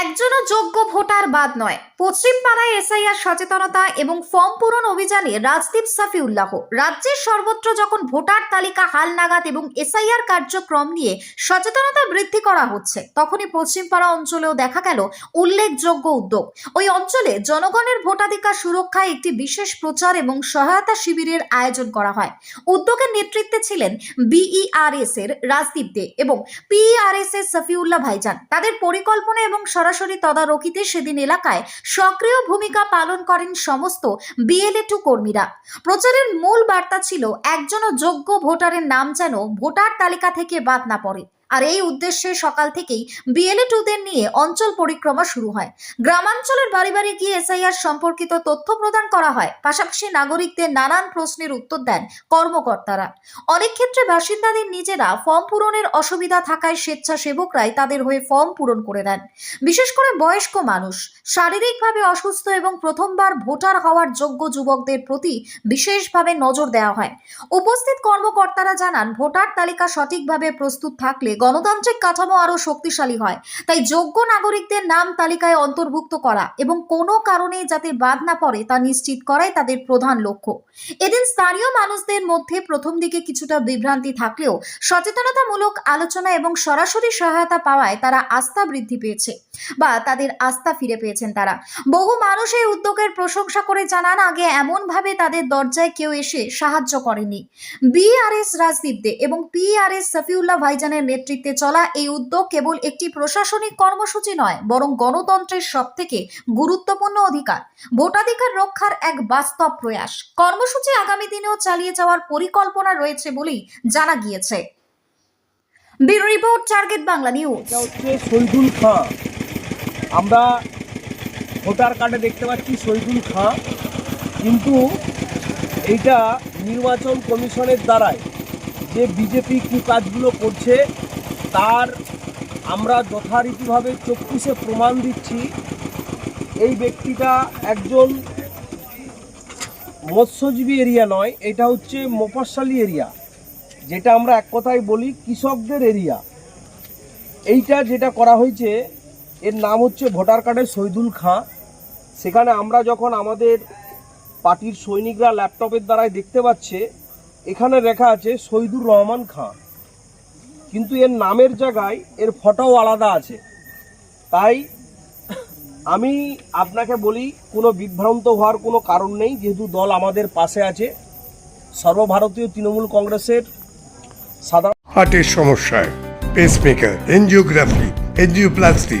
একজনও যোগ্য ভোটার বাদ নয়। পশ্চিম পাড়ায় এসআইআর সচেতনতা এবং ফর্ম পূরণ অভিযানে রাজদীপ সাফিউল্লাহ। রাজ্যের সর্বত্র যখন ভোটার তালিকা হালনাগাদ এবং এসআইআর কার্যক্রম নিয়ে সচেতনতা বৃদ্ধি করা হচ্ছে, তখনই পশ্চিমপাড়া অঞ্চলেও দেখা গেল উল্লেখযোগ্য উদ্যোগ। ওই অঞ্চলে জনগণের ভোটাধিকার সুরক্ষায় একটি বিশেষ প্রচার এবং সহায়তা শিবিরের আয়োজন করা হয়। উদ্যোগের নেতৃত্বে ছিলেন বিইআরএস এর রাজদীপ দে এবং পিআরএস এর সফিউল্লাহ ভাইজান। তাদের পরিকল্পনা এবং সরাসরি তদারকিতে সেদিন এলাকায় সক্রিয় ভূমিকা পালন করেন সমস্ত বিএলএ টু কর্মীরা। প্রচারের মূল বার্তা ছিল, একজনও যোগ্য ভোটারের নাম যেন ভোটার তালিকা থেকে বাদ না পড়ে। আর এই উদ্দেশ্যে সকাল থেকেই বিএলএ টুদের নিয়ে অঞ্চল পরিক্রমা শুরু হয়। গ্রামাঞ্চলের বাড়ি বাড়ি গিয়ে এসআইআর সম্পর্কিত তথ্য প্রদান করা হয়। পাশাপাশি নাগরিকদের নানান প্রশ্নের উত্তর দেন কর্মকর্তারা। অনেক ক্ষেত্রে বাসিন্দাদের নিজেরা ফর্ম পূরণের অসুবিধা থাকায় স্বেচ্ছাসেবকরাই তাদের হয়ে ফর্ম পূরণ করে দেন। বিশেষ করে বয়স্ক মানুষ। শারীরিকভাবে অসুস্থ এবং প্রথমবার ভোটার হওয়ার যোগ্য যুবকদের প্রতি বিশেষভাবে নজর দেওয়া হয়। উপস্থিত কর্মকর্তারা জানান, ভোটার তালিকা সঠিকভাবে প্রস্তুত থাকলে গণতান্ত্রিক কাঠামো আরও শক্তিশালী হয়। তাই যোগ্য নাগরিকদের নাম তালিকায় অন্তর্ভুক্ত করা এবং কোনো কারণে যাতে বাদ না পড়ে তা নিশ্চিত করাই তাদের প্রধান লক্ষ্য। এদিন স্থানীয় মানুষদের মধ্যে প্রথম দিকে কিছুটা বিভ্রান্তি থাকলেও সচেতনতামূলক আলোচনা এবং সরাসরি সহায়তা পাওয়ায় তারা আস্থা বৃদ্ধি পেয়েছে। বা তাদের আস্থা ফিরে পেয়েছেন তারা। বহু মানুষ এই উদ্যোগের প্রশংসা করে জানান, আগে এমনভাবে তাদের দরজায় কেউ এসে সাহায্য করেনি। বিআরএস রাজদীপ দে এবং পিআরএস সফিউল্লাহ ভাইজানের নেতৃত্বে চলা এই উদ্যোগ কেবল একটি প্রশাসনিক কর্মসূচি নয়, বরং গণতন্ত্রের সবথেকে গুরুত্বপূর্ণ অধিকার, ভোটাধিকার রক্ষার এক বাস্তব প্রয়াস। কর্মসূচি আগামী দিনেও চালিয়ে যাওয়ার পরিকল্পনা রয়েছে বলেই জানা গিয়েছে। Bureau report, target Bangla news. আমরা ভোটার কার্ডে দেখতে পাচ্ছি শহীদুল খাঁ। কিন্তু এইটা নির্বাচন কমিশনের দ্বারাই যে বিজেপি কু কাজগুলো করছে, তার আমরা যথারীতিভাবে চক্ষুষে প্রমাণ দিচ্ছি। এই ব্যক্তিটা একজন মৎস্যজীবী এরিয়া নয়, এটা হচ্ছে মোপাশালী এরিয়া, যেটা আমরা এক কথায় বলি কৃষকদের এরিয়া। এইটা যেটা করা হয়েছে এর নাম হচ্ছে ভোটার কার্ডের শহীদুল খাঁ। সেখানে আমরা যখন আমাদের পার্টির সৈনিকরা ল্যাপটপের দ্বারাই দেখতে পাচ্ছে, এখানে লেখা আছে শহীদুর রহমান খাঁ। কিন্তু এর নামের জায়গায় এর ফটোও আলাদা আছে। তাই আমি আপনাকে বলি, কোনো বিভ্রান্ত হওয়ার কোনো কারণ নেই, যেহেতু দল আমাদের পাশে আছে। সর্বভারতীয় তৃণমূল কংগ্রেসের সাধারণ হার্টের সমস্যায় পেসমেকার এনজিওগ্রাফি এনজিওপ্লাস্টি